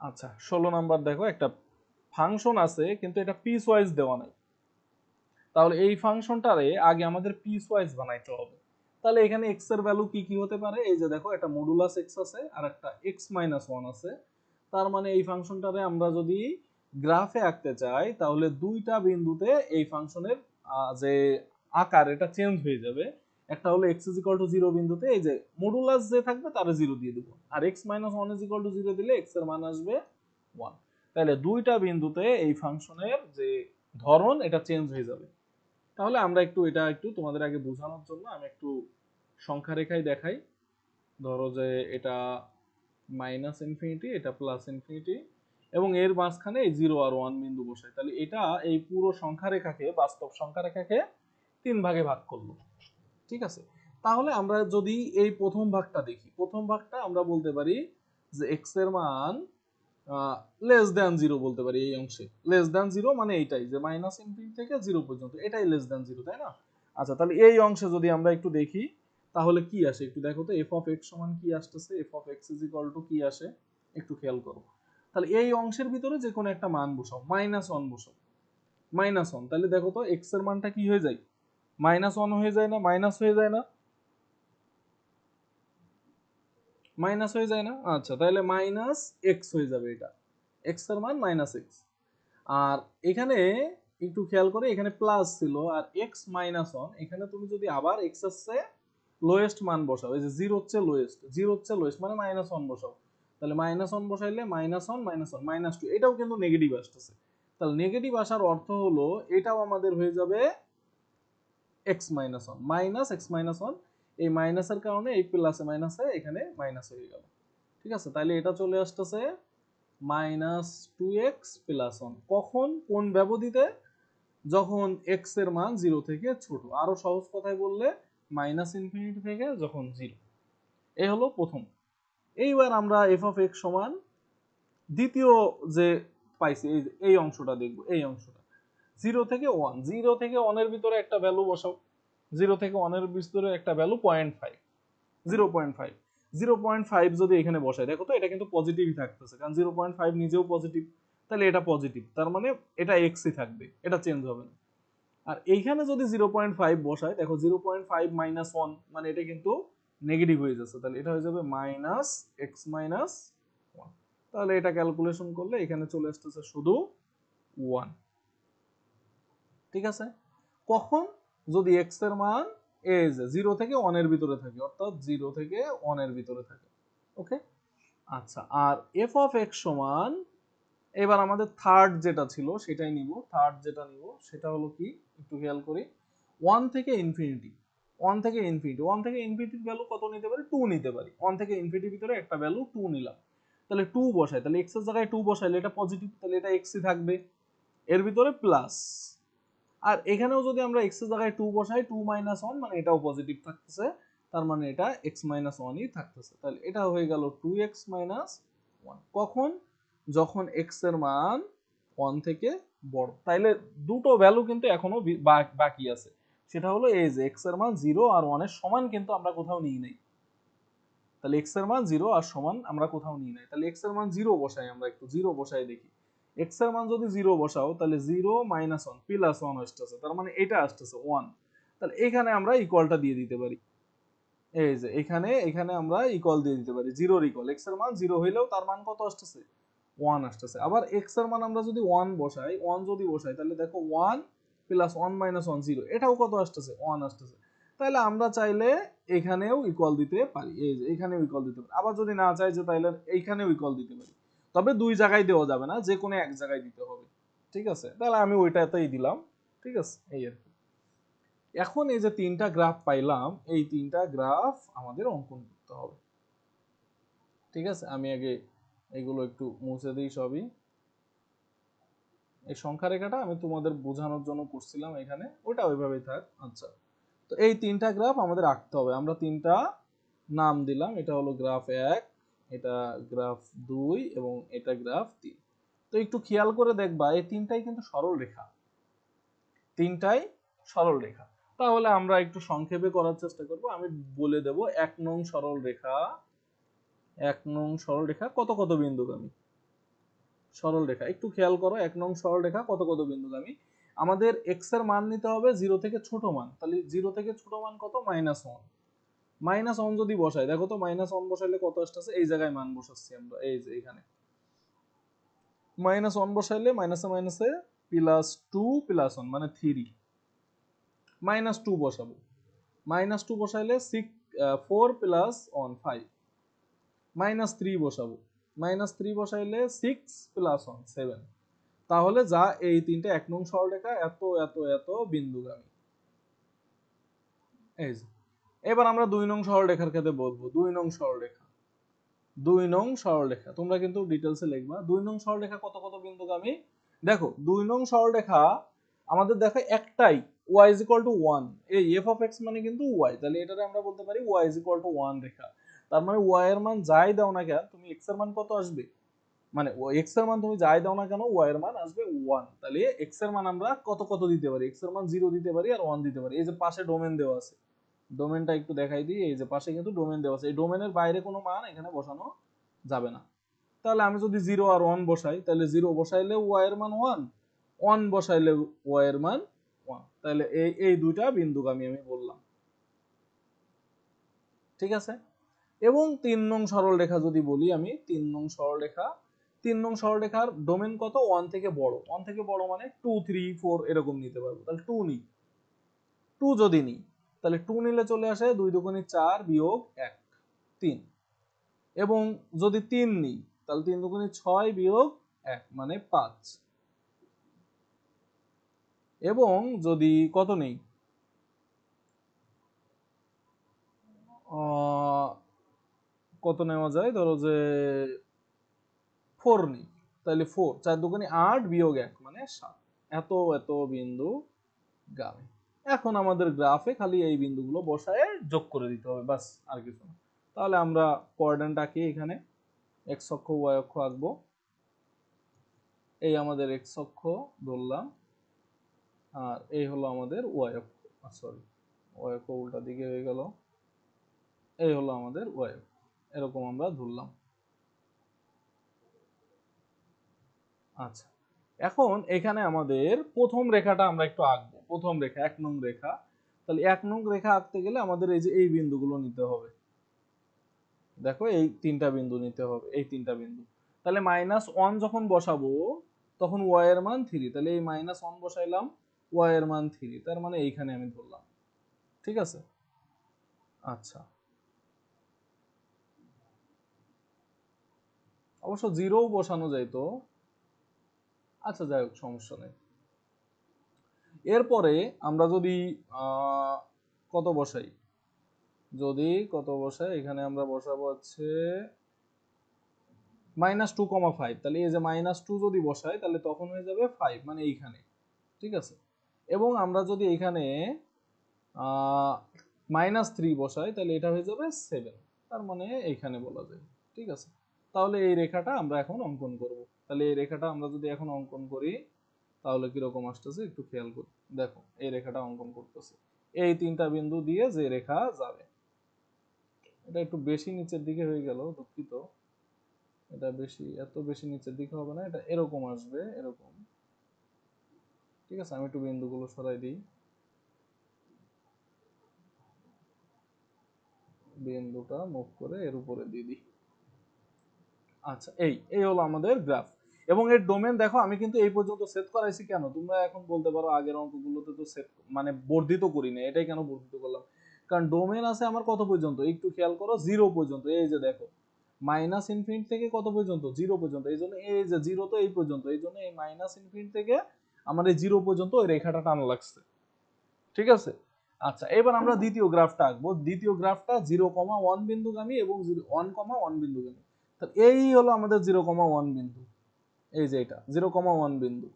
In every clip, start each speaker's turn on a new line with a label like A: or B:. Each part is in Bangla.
A: আচ্ছা ষোলো নাম্বার দেখো, একটা ফাংশন আছে, কিন্তু এটা পিস ওয়াইজ দেওয়া নাই। তাহলে এই ফাংশনটারে আগে আমাদের পিস ওয়াইজ বানাইতে হবে। তাহলে এখানে এক্সের ভ্যালু কি কি হতে পারে? এই যে দেখো, একটা মডুলাস এক্স আছে আর একটা এক্স মাইনাস ওয়ান আছে। তার মানে এই ফাংশনটারে আমরা যদি গ্রাফে আঁকতে চাই, তাহলে দুইটা বিন্দুতে এই ফাংশনের যে আকার, এটা চেঞ্জ হয়ে যাবে। একটা হলো x is equal to zero বিন্দুতে, এই যে মডুলাস যে থাকবে তারে জিরো দিয়ে দেবো। আর x minus one is equal to zero দিলে এক্সের মান আসবে ওয়ান তাহলে দুইটা বিন্দুতে এই ফাংশনের যে ধরন, এটা চেঞ্জ হয়ে যাবে। তাহলে আমরা একটু এটা একটু তোমাদের আগে বোঝানোর জন্য আমি একটু সংখ্যা রেখায় দেখাই। ধরো যে এটা মাইনাস ইনফিনিটি এটা প্লাস ইনফিনিটি এবং এর মাঝখানে এই জিরো আর ওয়ান বিন্দু বসাই। তাহলে এটা এই পুরো সংখ্যা রেখাকে বাস্তব সংখ্যা রেখাকে তিন ভাগে ভাগ করল। ঠিক আছে? তাহলে আমরা যদি এই প্রথম ভাগটা দেখি, প্রথম ভাগটা আমরা বলতে পারি যে এক্সের মান লেস দ্যান জিরো বলতে পারি এই অংশে। লেস দ্যান জিরো মানে এইটাই যে মাইনাস ইনফিনিটি থেকে জিরো পর্যন্ত, এটাই লেস দ্যান জিরো তাই না? আচ্ছা তাহলে এই অংশে যদি আমরা একটু দেখি, তাহলে কি আসে একটু দেখো তো এফ অফ এক্স সমান কি আসতেছে? F of x is equal to কি আসে? একটু খেয়াল করো। তাহলে এই অংশের ভিতরে যে কোনো একটা মান বসাও মাইনাস ওয়ান বসাও মাইনাস ওয়ান তাহলে দেখো তো এক্সের মানটা কি হয়ে যায়? মাইনাস ওয়ান হয়ে যায় না, মাইনাস হয়ে যায় না? মাইনাস হয়ে যায় না? আচ্ছা তাহলে মাইনাস এক্স হয়ে যাবে এটা। এক্সের মান মাইনাস এক্স আর এখানে একটু খেয়াল করে, এখানে প্লাস ছিল, আর এক্স মাইনাস ওয়ান এখানে তুমি যদি আবার এক্স আসছে লোয়েস্ট মান বসাও, এই যে জিরো হচ্ছে লোয়েস্ট জিরো হচ্ছে লোয়েস্ট মানে মাইনাস ওয়ান বসাও। তাহলে minus one বসাইলে minus one minus one minus two এটাও কিন্তু নেগেটিভ আসতেছে। তাহলে নেগেটিভ আসার অর্থ হলো, এটাও আমাদের হয়ে যাবে x minus one minus x minus one এই মাইনাসের কারণে এই প্লাসে মাইনাসে এখানে মাইনাস হয়ে গেল। ঠিক আছে? তাহলে এটা চলে আসতেছে minus two x plus one কখন? কোন ব্যবধিতে? যখন এক্সের মান জিরো থেকে ছোট। আরও সহজ কথায় বললে মাইনাস ইনফিনিটি থেকে যখন জিরো এই হলো প্রথম। এইবার আমরা এফ অফ এক্স সমান দ্বিতীয় যে পাইছি, এই এই অংশটা দেখব, এই অংশটা। জিরো থেকে ওয়ান জিরো থেকে ওয়ানের ভিতরে একটা ভ্যালু বসাও। জিরো থেকে ওয়ানের ভিতরে একটা value point five zero point five zero point five যদি এখানে বসাই, দেখো তো এটা কিন্তু পজিটিভই থাকতেছে, কারণ জিরো পয়েন্ট ফাইভ নিজেও পজিটিভ তাহলে এটা পজিটিভ তার মানে এটা এক্সই থাকবে, এটা চেঞ্জ হবে না। আর এইখানে যদি জিরো পয়েন্ট ফাইভ বসায় দেখো zero point five minus one মানে এটা কিন্তু নেগেটিভ হয়ে যাচ্ছে, তাহলে এটা হয়ে যাবে মাইনাস এক্স মাইনাস ওয়ান তাহলে এটা ক্যালকুলেশন করলে এখানে চলে আসতেছে শুধু ওয়ান ঠিক আছে? কখন যদি এক্সের মান যে জিরো থেকে ওয়ানের ভিতরে থাকে, অর্থাৎ জিরো থেকে ওয়ানের ভিতরে থাকে ওকে আচ্ছা আর এফ অফ এক্স সমান, এবার আমাদের থার্ড যেটা ছিল সেটাই নিব থার্ড যেটা নিব, সেটা হলো কি? একটু খেয়াল করি ওয়ান থেকে ইনফিনিটি ওয়ান থেকে ইনফিনিটি ওয়ান থেকে ইনফিনিটির ভ্যালু কত নিতে পারি? টু নিতে পারি। ওয়ান থেকে ইনফিনিটির ভিতরে একটা ভ্যালু টু নিলাম। তাহলে টু বসাই, তাহলে এক্সের জায়গায় টু বসাইলে এটা পজিটিভ তাহলে এটা এক্সই থাকবে। এর ভিতরে প্লাস আর এখানেও যদি আমরা এক্সের জায়গায় টু বসাই টু মাইনাস ওয়ান মানে এটাও পজিটিভ থাকতেছে। তার মানে এটা এক্স মাইনাস ওয়ানই থাকতেছে। তাহলে এটা হয়ে গেল টু এক্স মাইনাস ওয়ান কখন? যখন এক্সের মান ওয়ান থেকে বড়। তাইলে দুটো ভ্যালু কিন্তু এখনও বাকি আছে। সেটা হলো এই যে এক্সের মান জিরো আর ওয়ানের সমান কিন্তু আমরা কোথাও নিই নাই। তাহলে এক্সের মান জিরো আর সমান আমরা কোথাও নিই নাই। তাহলে এক্সের মান জিরো বসাই আমরা একটু। জিরো বসাই দেখি। এক্সের মান যদি জিরো বসাও, তাহলে zero minus one plus one আসতেছে। তার মানে এটা আসতেছে ওয়ান তাহলে এখানে আমরা ইকুয়ালটা দিয়ে দিতে পারি। এই যে, এখানে এখানে আমরা ইকুয়াল দিয়ে দিতে পারি। জিরোর ইকুয়াল এক্সের মান জিরো হইলেও তার মান কত আসতেছে? ওয়ান আসতেছে। আবার এক্সের মান আমরা যদি ওয়ান বসাই ওয়ান যদি বসাই, তাহলে দেখো one plus one minus one zero এটাও কত আসতেছে? ওয়ান আসতেছে। তাহলে আমরা চাইলে এখানেও ইকুয়াল দিতে পারি। এই যে, এখানেও ইকুয়াল দিতে পারি। আবার যদি না চাই যে তাইলে এইখানেও ইকুয়াল দিতে পারি। তবে দুই জায়গায় দেওয়া যাবে না যে কোনো এক জায়গায় দিতে হবে। ঠিক আছে? তাহলে আমি ওইটাতেই দিলাম। ঠিক আছে? এই আর কি। এখন এই যে তিনটা গ্রাফ পাইলাম, এই তিনটা গ্রাফ আমাদের অঙ্কন করতে হবে। ঠিক আছে? আমি আগে এগুলো একটু মুছে দিই সবই। এই সংখ্যা রেখাটা আমি তোমাদের বোঝানোর জন্য করছিলাম এখানে। ওটা ওইভাবেই থাক। আচ্ছা। তো এই তিনটা গ্রাফ আমাদের আঁকতে হবে। আমরা তিনটা নাম দিলাম। এটা হলো গ্রাফ এক এটা গ্রাফ দুই এবং এটা গ্রাফ তিন। তো একটু খেয়াল করে দেখবা, এই তিনটাই কিন্তু সরল রেখা। তিনটাই সরল রেখা। তাহলে আমরা একটু সংক্ষেপে করার চেষ্টা করব। আমি বলে দেব, এক নং সরল রেখা, এক নং সরল রেখা, কত কত বিন্দুগামী? সরল রেখা, একটু খেয়াল করো, এক নং সরল রেখা, কত কত বিন্দুগামী? আমাদের এক্সের মান নিতে হবে জিরো থেকে ছোট মান। তাহলে জিরো থেকে ছোট মান কত? মাইনাস ওয়ান মাইনাস ওয়ান যদি বসাই, দেখো তো মাইনাস ওয়ান বসাইলে কত আসতেছে? এই জায়গায় মান বসাচ্ছি আমরা, এই যে এখানে। মাইনাস ওয়ান বসাইলে মাইনাসে মাইনাসে প্লাস টু প্লাস ওয়ান মানে থ্রি মাইনাস টু বসাবো। Minus two বসাইলে six four plus one five minus three বসাবো। মাইনাস থ্রি বসাইলে সিক্স প্লাস ওয়ান সেভেন তাহলে যা এই তিনটে এক নং সরলরেখা, এত এত এত বিন্দুগামী। এই যে। এবার আমরা দুই নং সরলরেখার ক্ষেত্রে বলব। দুই নং সরলরেখা। দুই নং সরলরেখা। তোমরা কিন্তু ডিটেলসে লিখবা। দুই নং সরলরেখা কত কত বিন্দুগামী? দেখো, দুই নং সরলরেখা আমাদের দেখো একটাই। y is equal to 1 এই f of x মানে কিন্তু y তাহলে এটারে আমরা বলতে পারি y is equal to 1 রেখা। তার মানে y এর মান যাই দাও না কেন, তুমি x এর মান কত আসবে? মানে x এর মান তুমি যাই দাও না কেন, y এর মান আসবে 1 তাহলে x এর মান আমরা কত কত দিতে পারি? x এর মান 0 দিতে পারি আর 1 দিতে পারি। এই যে পাশে ডোমেন দেওয়া আছে। ডোমেনটা একটু দেখাই দিই। এই যে পাশে কিন্তু ডোমেন দেওয়া আছে। এই ডোমেনের বাইরে কোনো মান এখানে বসানো যাবে না। তাহলে আমি যদি জিরো আর ওয়ান বসাই, তাহলে জিরো বসাইলে এর মান 1 1 বসাইলে এর মান ওয়ান তাহলে এই এই দুইটা বিন্দুগামী আমি বললাম। ঠিক আছে? এবং তিন নং সরল রেখা যদি বলি আমি, তিন নং সরল রেখা, তিন নং সরল রেখার ডোমেন কত? ওয়ান থেকে বড়। ওয়ান থেকে বড় মানে টু থ্রি ফোর এরকম নিতে পারব। তাহলে টু নিই টু যদি নিই তাহলে টু নিলে চলে আসে দুই দুগুণি চার বিয়োগ এক, তিন। এবং যদি তিন নিই, তাহলে তিন দুগুণি ছয় বিয়োগ এক মানে পাঁচ। এবং যদি কত নেই? কত নেওয়া যায়? ধরো যে ফোর নেই, তাহলে ফোর চার দোকানে আট বিয়োগ এক মানে সাত। এত এত বিন্দু গামে। এখন আমাদের গ্রাফে খালি এই বিন্দুগুলো বসায় যোগ করে দিতে হবে বাস আর কিছু না। তাহলে আমরা কোঅর্ডিনেট আঁকি এখানে এক্স অক্ষ ওয়াই অক্ষ আঁকবো। এই আমাদের এক্স অক্ষ ধরলাম, আর এই হলো আমাদের ওয়াই অক্ষ সরি ওয়াই অক্ষ উল্টা দিকে হয়ে গেল। এই হলো আমাদের ওয়াই অক্ষ, এরকম আমরা ধরলাম। আচ্ছা এখন এখানে আমাদের প্রথম রেখাটা আমরা একটু আঁকবো। প্রথম রেখা, এক নং রেখা। তাহলে এক নং রেখা আঁকতে গেলে আমাদের এই যে এই বিন্দুগুলো নিতে হবে। দেখো এই তিনটা বিন্দু নিতে হবে, এই তিনটা বিন্দু। তাহলে মাইনাস ওয়ান যখন বসাবো, তখন ওয়াই এর মান থ্রি তাহলে এই মাইনাস ওয়ান বসাইলাম ওয়াই এর মান থ্রি তার মানে এইখানে আমি ধরলাম। ঠিক আছে? আচ্ছা। অবশ্য জিরো বসানো যাইতো। আচ্ছা যাই হোক, সমস্যা নেই। এরপরে আমরা যদি কত বসাই? যদি কত বসাই, এখানে আমরা বসাবো হচ্ছে মাইনাস টু কমা ফাইভ তাহলে এই যে মাইনাস টু যদি বসাই, তাহলে তখন হয়ে যাবে ফাইভ মানে এইখানে। ঠিক আছে? এবং আমরা যদি এখানে মাইনাস থ্রি বসাই, তাহলে এটা হয়ে যাবে সেভেন তার মানে এইখানে বলা যায়। ঠিক আছে? তাহলে এই রেখাটা আমরা এখন অঙ্কন করব। তাহলে এই রেখাটা আমরা যদি এখন অঙ্কন করি, তাহলে কীরকম আসতেছে? একটু খেয়াল করি, দেখো, এই রেখাটা অঙ্কন করতেছে। এই তিনটা বিন্দু দিয়ে যে রেখা যাবে। এটা একটু বেশি নিচের দিকে হয়ে গেল, দুঃখিত। এটা বেশি, এত বেশি নিচের দিকে হবে না, এটা এরকম আসবে, এরকম। ঠিক আছে, আমি একটু বিন্দুগুলো সরাই দিই। বিন্দুটা মুভ করে এর উপরে দিয়ে দিই। আচ্ছা এই এই হলো আমাদের গ্রাফ। এবং এর ডোমেন দেখো, আমি কিন্তু এই পর্যন্ত সেট করাইছি কেন? তোমরা এখন বলতে পারো আগের অঙ্কগুলোতে তো সেট মানে বর্ধিত করি না এটাই কেন বর্ধিত করলাম? কারণ ডোমেন আছে আমার কত পর্যন্ত? একটু খেয়াল করো জিরো পর্যন্ত, এই যে দেখো। মাইনাস ইনফিনিট থেকে কত পর্যন্ত? জিরো পর্যন্ত, এই জন্য এই যে জিরো তো এই পর্যন্ত, এই জন্য এই মাইনাস ইনফিনিট থেকে আমার এই জিরো পর্যন্ত ওই রেখাটা টানা লাগছে। ঠিক আছে? আচ্ছা এবার আমরা দ্বিতীয় গ্রাফটা আঁকবো। দ্বিতীয় গ্রাফটা জিরো কমা ওয়ান বিন্দুগামী এবং ওয়ান কমা ওয়ান বিন্দুগামী। এই হলো আমাদের জিরো কমা ওয়ান বিন্দু। এই যে এটা জিরো কমা ওয়ান বিন্দু।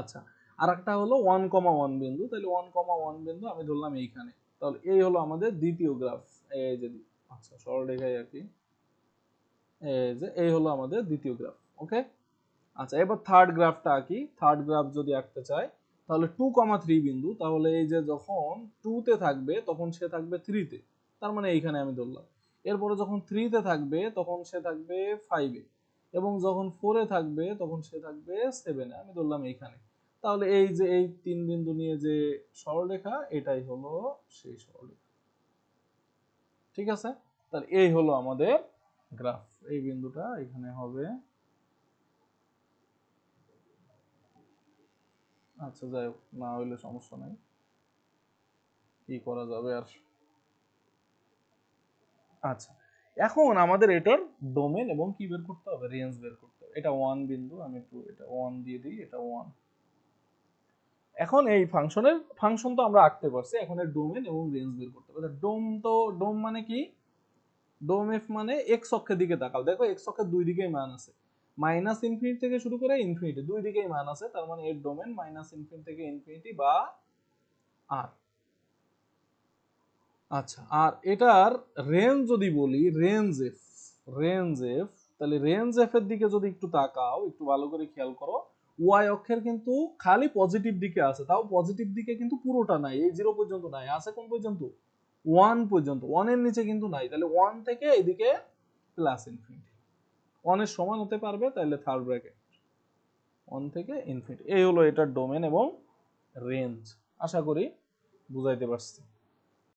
A: আচ্ছা আর একটা হলো ওয়ান কমা ওয়ান বিন্দু, তাহলে ওয়ান কমা ওয়ান বিন্দু আমি ধরলাম এইখানে। তাহলে এই হলো আমাদের দ্বিতীয় গ্রাফ এই যে আচ্ছা সরল রেখায় আর কি। এই যে, এই হলো আমাদের দ্বিতীয় গ্রাফ ওকে আচ্ছা এবার থার্ড গ্রাফটা আঁকি থার্ড গ্রাফ যদি আঁকতে চাই তাহলে টু কমা থ্রি বিন্দু, তাহলে এই যে যখন টুতে থাকবে, তখন সে থাকবে থ্রিতে তার মানে এইখানে আমি ধরলাম। এরপরে যখন থ্রিতে থাকবে, তখন সে থাকবে ফাইভে এবং যখন ফোরে থাকবে, তখন সে থাকবে সেভেনে আমি ধরলাম এইখানে। তাহলে এই যে এই তিন বিন্দু নিয়ে যে সরলরেখা, এটাই হলো সেই সরলরেখা। ঠিক আছে? তাহলে এই হলো আমাদের গ্রাফ এই বিন্দুটা এখানে হবে। আচ্ছা যাই হোক, না হইলে সমস্যা নাই। কি করা যাবে আর? আচ্ছা। এখন আমাদের এটার ডোমেন এবং কি বের করতে হবে? রেঞ্জ বের করতে হবে। এটা ওয়ান বিন্দু, আমি একটু এটা ওয়ান দিয়ে দিই, এটা ওয়ান এখন এই ফাংশনের ফাংশন তো আমরা আঁকতে পারছি। এখন এর ডোমেন এবং রেঞ্জ বের করতে হবে। ডোম তো ডোম মানে কি? ডোম এফ মানে এক্স অক্ষের দিকে তাকাও। দেখো এক্স অক্ষের দুই দিকেই মান আছে। মাইনাস ইনফিনিটি থেকে শুরু করে ইনফিনিটি দুই দিকেই মান আছে। তার মানে এর ডোমেন মাইনাস ইনফিনিটি থেকে ইনফিনিটি বা আর আচ্ছা আর এটার রেঞ্জ যদি বলি রেঞ্জ এফ রেঞ্জ এফ তাহলে রেঞ্জ এফ এর দিকে যদি একটু তাকাও, একটু ভালো করে খেয়াল করো ওয়াই অক্ষের কিন্তু খালি পজিটিভ দিকে আছে, তাও পজিটিভ দিকে কিন্তু পুরোটা নাই, এই জিরো পর্যন্ত নাই, আছে কোন পর্যন্ত? ওয়ান পর্যন্ত ওয়ানের নিচে কিন্তু নাই, তাহলে ওয়ান থেকে এদিকে প্লাস ইনফিনিটি ওয়ানের সমান হতে পারবে, তাহলে থার্ড ব্র্যাকেট ওয়ান থেকে ইনফিনিটি এই হলো এটার ডোমেন এবং রেঞ্জ আশা করি বুঝাইতে পারছি।